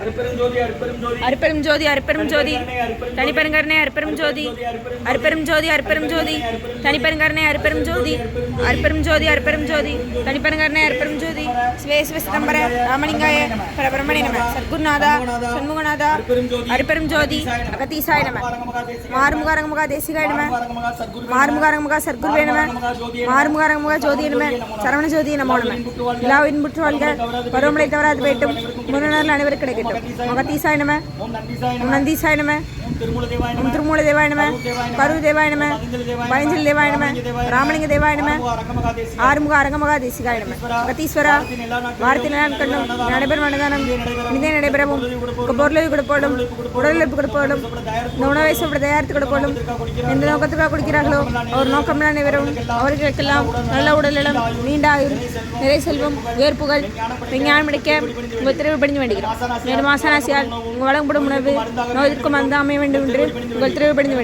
அருப்பெரும் ஜோதி அருப்பெரும் ஜோதி. தனிப்பெருங்கருணை அருப்பெரும் ஜோதி. அருப்பெரும் ஜோதி அருப்பெரும் ஜோதி. தனிப்பெருங்கருணை அருப்பெரும் ஜோதி. அருப்பெரும் ஜோதி அருப்பெரும் ஜோதி. தனிப்பெருங்கருணை அருப்பெரும் ஜோதி. சிவே சிவ சிதம்பர ராமலிங்காய பரபிரமணி நம. சத்குருநாதா சண்முகநாதா. அருப்பெரும் ஜோதி. அகத்தீசாய நம. மாறுமுக அரங்கமுகா தேசிகாய நம. மாறுமுக அரங்கமுகா சர்க்குருவே நம. மாறுமுக அரங்கமுகா ஜோதி நம. சரவண ஜோதி நமோ நம. விழாவின் முற்று வாழ்க. பருவமழை தவறாது வேண்டும் முன்னர் அனைவருக்கு கிடைக்கட்டும் mga katisay naman. Ma'am, nandisay naman. Ma'am, nandisay naman. திருமூல தேவாய நம பருவ தேவாய நம பழஞ்சல் தேவாய நம ராமலிங்க தேவாய நம அரங்கமகா தேசி ஆறுமுக அரங்கமகா தேசிகாய நம அகத்தீஸ்வரா வாரத்தில் கண்ணும் நடைபெறும் அன்னதானம் இனிதே நடைபெறவும் பொருளை கொடுப்போடும் உடலுழைப்பு கொடுப்போடும் இந்த உணவை சாப்பிட தயாரித்து கொடுப்போடும் எந்த நோக்கத்துக்காக குடிக்கிறார்களோ அவர் நோக்கம் நிறைவேறவும் அவர்களுக்கெல்லாம் நல்ல உடல்நலம் நீண்ட ஆயுள் நிறை செல்வம் உயர்ப்புகள் விஞ்ஞானம் அடிக்க உங்கள் திரைவு படிஞ்சு வேண்டுகிறோம் மேலும் ஆசனாசியால் உங்கள் வழங்கப்படும் உணவு நோய்க்கு மருந்து அமைய வேண்டும் என்று உங்கள் திரைவு படிந்து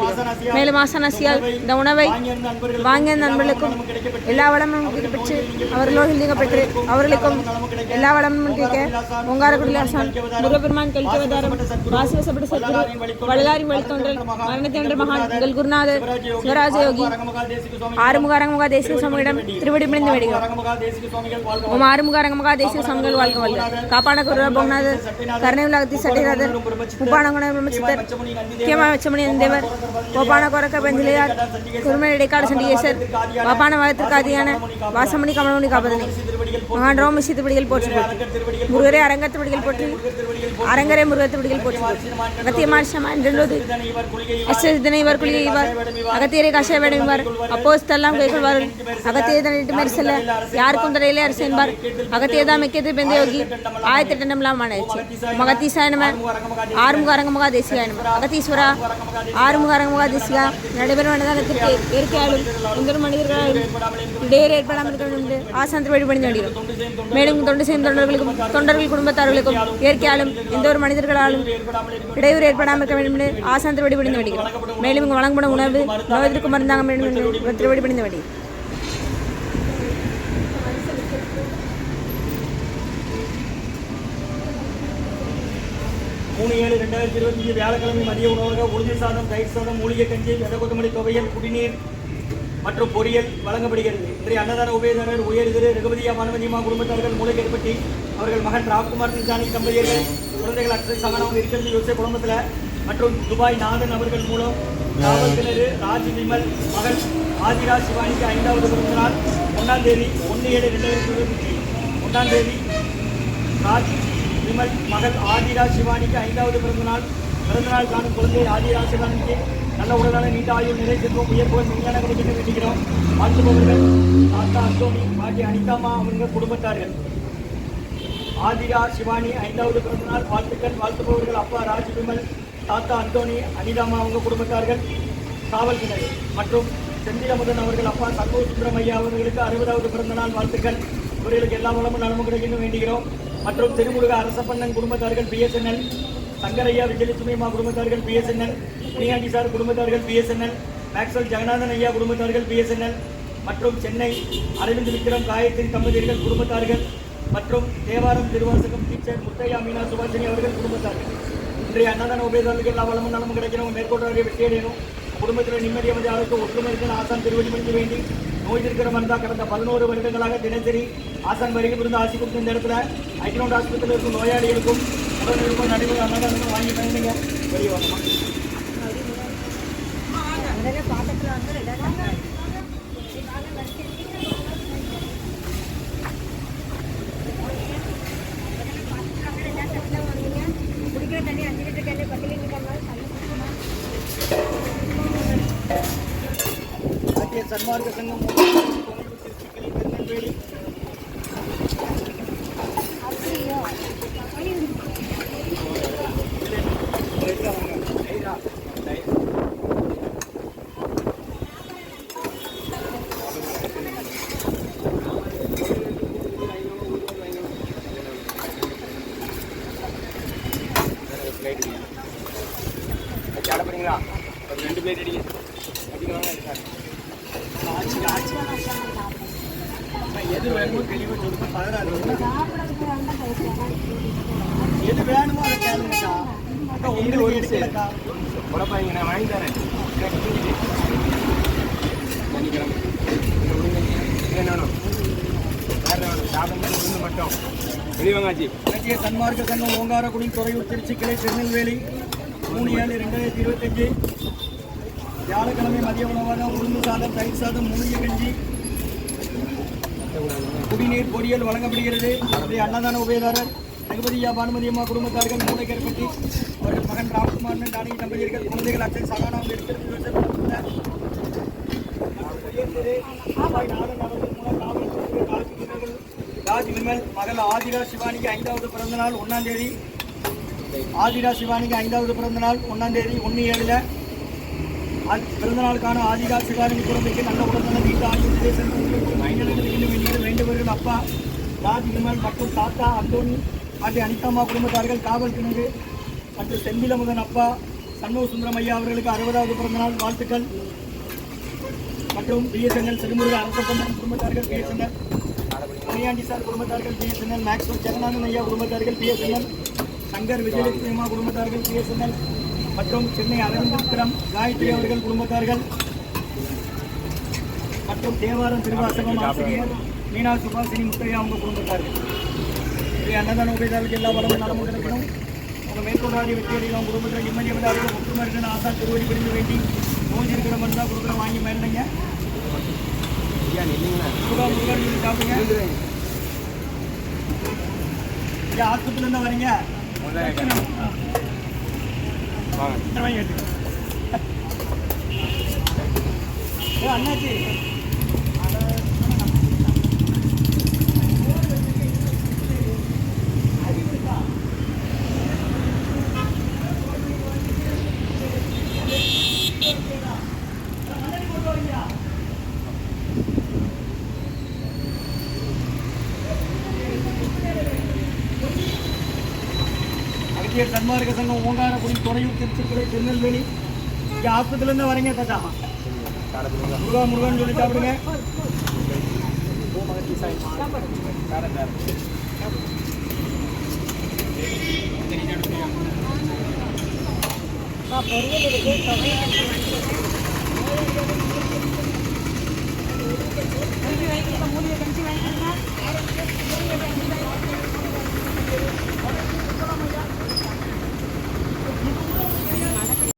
மேலும் ஆசானாசியால் இந்த உணவை வாங்கிய நண்பர்களுக்கும் எல்லா வளமும் பெற்று அவர்களோடு நீங்க பெற்று அவர்களுக்கும் எல்லா வளமும் கேட்க ஓங்காரக்குடி ஆசான் முருகபெருமான் கல்கவதாரம் வாசிவசப்பட்ட சத்குரு வள்ளலாரின் வழித்தோன்றல் மரணத்தை மகான் உங்கள் குருநாதர் சிவராஜ யோகி அரங்கமகா ஆறுமுக அரங்கமுக தேசிய சுவாமியிடம் திருவடி பிடிந்து வேடுகிறோம் உம் தேசிக ஆறுமுக அரங்கமுக தேசிய சுவாமிகள் வாழ்க வாழ்க. காப்பான குரு பொங்கநாதர் கருணை உலகத்தி சட்டிநாதர் உப்பானகுண பிரம்மச்சித்தர் முக்கியமாக வச்சமணி தேவர். கோபான கொரக்க பெஞ்சிலையார். குருமணி இடைக்கால சண்டிகேசர் பாப்பான வளத்திற்கு அதிகான வாசமணி கமலமணி காப்பதனை. மகான் ரோம திருப்படிகள் போற்றி போற்றி. முருகரே அரங்கத்துப்படிகள் போற்றி. அரங்கரே முருகத்துப்படிகள் போற்றி போற்றி. அகத்தியமான சமான் ரெண்டோது இவர் குளிகை இவர் குளிகை இவர். அகத்தியரை கஷாய வேடம் இவர். அப்போஸ்தெல்லாம் கைகொள்வார்கள். அகத்திய தனிட்டு மேறி செல்ல யாருக்கும் தடையிலே அரசு என்பார். அகத்தியதா மிக்கது பெந்த யோகி. ஆயிரத்தி எட்டெண்ணம்லாம் மாணாச்சு மகத்தீசாய ஆறுமுக அரங்கமுகா தேசியாயனம் அகத்திய அகத்தீஸ்வரா ஆறுமுக அரங்கமுகா தேசிகா நடைபெறும் அன்னதானத்திற்கு இயற்கையாலும் எந்த மனிதர்களாலும் இடையூறு ஏற்படாமல் இருக்க வேண்டும் என்று ஆசாந்த வழிபடிந்து வேண்டுகிறோம் மேலும் தொண்டு செய்யும் தொண்டர்களுக்கும் தொண்டர்கள் குடும்பத்தார்களுக்கும் இயற்கையாலும் எந்த ஒரு மனிதர்களாலும் இடையூறு ஏற்படாமல் இருக்க வேண்டும் என்று ஆசாந்த வழிபடிந்து வேண்டுகிறோம் மேலும் இங்கு வழங்கப்படும் உணவு நோயத்திற்கு மருந்தாக வேண்டும் என்று திருவடிபடிந்து வேண்டுகிறோம் மூணு ஏழு ரெண்டாயிரத்தி இருபத்தஞ்சு வியாழக்கிழமை மதிய உணவாக உறுதி சாதம் தயிர் சாதம் மூலிகை கஞ்சி வெத கொத்தமல்லி துவையல் குடிநீர் மற்றும் பொரியல் வழங்கப்படுகிறது. இன்றைய அன்னதான உபயதாரர் உயர் திரு ரகுபதியா மாணவதியமா குடும்பத்தார்கள் மூளைக்கேற்பட்டி அவர்கள் மகன் ராம்குமார் நிஜானி தம்பதியர்கள் குழந்தைகள் அக்ஷய் சமணம் இருக்கிறது யோசிய குடும்பத்தில் மற்றும் துபாய் நாதன் அவர்கள் மூலம் காவல்துறை ராஜ் விமல் மகள் ஆதிரா சிவானிக்கு ஐந்தாவது பிறந்த நாள் ஒன்றாம் தேதி ஒன்று ஏழு ரெண்டாயிரத்தி இருபத்தி ஒன்றாம் தேதி ராஜ் விமல் மகள் ஆதிரா சிவானிக்கு ஐந்தாவது பிறந்தநாள். பிறந்தநாள் காணும் குழந்தை ஆதிரா சிவானிக்கு நல்ல உடலான நீண்ட ஆயுள் நிறை செல்வம் உயர்வுகள் விஞ்ஞான கிடைக்க வேண்டுகிறோம். வாழ்த்துபவர்கள் தாத்தா அசோனி பாட்டி அனிதாமா அவங்க குடும்பத்தார்கள். ஆதிரா சிவானி ஐந்தாவது பிறந்தநாள். வாழ்த்துக்கள் வாழ்த்துபவர்கள் அப்பா ராஜ் விமல் தாத்தா அந்தோணி அனிதாமா அவங்க குடும்பத்தார்கள். காவல்துறை மற்றும் செந்திலமுதன் அவர்கள் அப்பா சண்முக சுந்தரமையா அவர்களுக்கு அறுபதாவது பிறந்தநாள். வாழ்த்துக்கள். இவர்களுக்கு எல்லா வளமும் நலமும் கிடைக்கணும் வேண்டுகிறோம். மற்றும் திருமுருக அரசப்பண்ணன் குடும்பத்தார்கள் பிஎஸ்என்எல் சங்கரையா விஜயலட்சுமிமா குடும்பத்தார்கள் பிஎஸ்என்எல் முனியாண்டி சார் குடும்பத்தார்கள் பிஎஸ்என்எல் மேக்ஸ்வல் ஜெகநாதன் ஐயா குடும்பத்தார்கள் பிஎஸ்என்எல் மற்றும் சென்னை அரவிந்த் விக்ரம் காயத்ரி தம்பதியர்கள் குடும்பத்தார்கள் மற்றும் தேவாரம் திருவாசகம் டீச்சர் முத்தையா மீனா சுபாஷினி அவர்கள் குடும்பத்தார்கள். இன்றைய அன்னதான உபயோகங்களுக்கு எல்லா வளமும் நலமும் கிடைக்கணும். மேற்கொண்டாக வெற்றியடையணும் குடும்பத்தில் நிம்மதியை வந்து ஆரோக்கியம் ஒற்றுமை இருக்கணும் ஆசான் திருவடி முடிக்க வேண்டி நோய் இருக்கிற மருந்தா கடந்த பதினோரு வருடங்களாக தினசரி ஆசான் வரைக்கும் இருந்து ஆசி கொடுத்த இந்த இடத்துல ஐக்னோட் ஆஸ்பத்திரியில் இருக்கும் நோயாளிகளுக்கும் உடனடிக்கும் நடைமுறை அன்னதானம் வாங்கி பயணிங்க வெளியே வரணும் பாட்டிய சன்மார்க்க சங்கம் திருநெல்வேலி ஒரு ரெண்டு பிளேட் அடிங்க அடிக்கலாமா சார் ஆச்சு ஆச்சு எது வேணுமோ தெளிவாக சொல்லுங்க பதினாறு எது வேணுமோ அதை கேளுங்கக்கா. அக்கா உங்களுக்கு எடுக்கலக்கா உடப்பாங்க நான் வாங்கி தரேன். எனக்கு என்ன வேணும் வேறு வேணும் சாதம் உளுந்து மட்டும். வெளிவங்காச்சி இலக்கிய சன்மார்க்க சங்கம் ஓங்காரக்குடி துறையூர் திருச்சி கிளை திருநெல்வேலி மூணு ஏழு ரெண்டாயிரத்தி இருபத்தஞ்சு. வியாழக்கிழமை மதிய உணவாக உளுந்து சாதம் தயிர் சாதம் மூலிகை கஞ்சி. குடிநீர் பொரியல் வழங்கப்படுகிறது. ஸ்ரீ அன்னதான உபயதாரர் ரகுபதியா பானுமதி அம்மா குடும்பத்தார்கள் மூளைக்கற்பட்டி அவர்கள் மகன் ராம்குமார் ஜானகி தம்பதியர்கள் குழந்தைகள் அச்சன் சகானாம் எடுத்து ராஜ் விமல் மகள் ஆதிரா சிவானிக்கு ஐந்தாவது பிறந்த நாள் ஒன்றாம் தேதி. ஆதிரா சிவானிக்கு ஐந்தாவது பிறந்த நாள் ஒன்றாம் தேதி. ஒன்று ஏழில் பிறந்தநாளுக்கான ஆதிகா சிவாரின் குழந்தைக்கு நல்ல உடல்நல நீண்ட ஆயுள் தேசம் இன்னும் அப்பா ராஜ் விமல் மற்றும் தாத்தா அந்தோனி ஆகிய அனிதாமா குடும்பத்தார்கள் காவல் கிணறு மற்றும் செந்திலமுதன் அப்பா சண்முக சுந்தரம் ஐயா அவர்களுக்கு அறுபதாவது பிறந்தநாள் வாழ்த்துக்கள். மற்றும் பிஎஸ்என்எல் சிறுமுருக அரசப்பந்தன் குடும்பத்தார்கள் பிஎஸ்என்எல் மணியாண்டி சார் குடும்பத்தார்கள் பிஎஸ்என்எல் மேக்ஸ்வல் ஜெகநாதன் ஐயா குடும்பத்தார்கள் பிஎஸ்என்எல் சங்கர் விஜயலட்சுமி அம்மா குடும்பத்தார்கள் பிஎஸ்என்எல் மற்றும் சென்னை அரவிந்த் விக்ரம் காயத்ரி அவர்கள் குடும்பத்தார்கள் மற்றும் தேவாரம் திருவாசகம் ஆசிரியர் மீனா சுபாசினி முத்தையா அவங்க குடும்பத்தார்கள். ஸ்ரீ அன்னதான உபயதாருக்கு எல்லா வளமும் நலமும் கிடைக்கணும். உங்கள் மேற்கொண்டாடி வெற்றியடையும். அவங்க குடும்பத்தில் நிம்மதியவதார்கள் ஒற்றுமருடன் ஆசா திருவடி பிரிந்து வேண்டி நோய் இருக்கிற மாதிரி தான் கொடுக்குற வாங்கி சொல்லி சாப்பிடுங்க. ஆஸ்பத்திரிலேருந்து வரீங்க. வாங்க. இந்த வாங்கி எடுத்துங்க ஏ அண்ணாச்சி. இங்கே சன்மார்க்க சங்கம் ஓங்காரக்குடி துறையூர் திருச்சிக்குறை திருநெல்வேலி. இங்கே ஆஸ்பத்திரிலேருந்து வரீங்க தாத்தா முருகா முருகன் சொல்லி சாப்பிடுங்க. பொரியல் இருக்கு வாங்கிக்கிறேன் you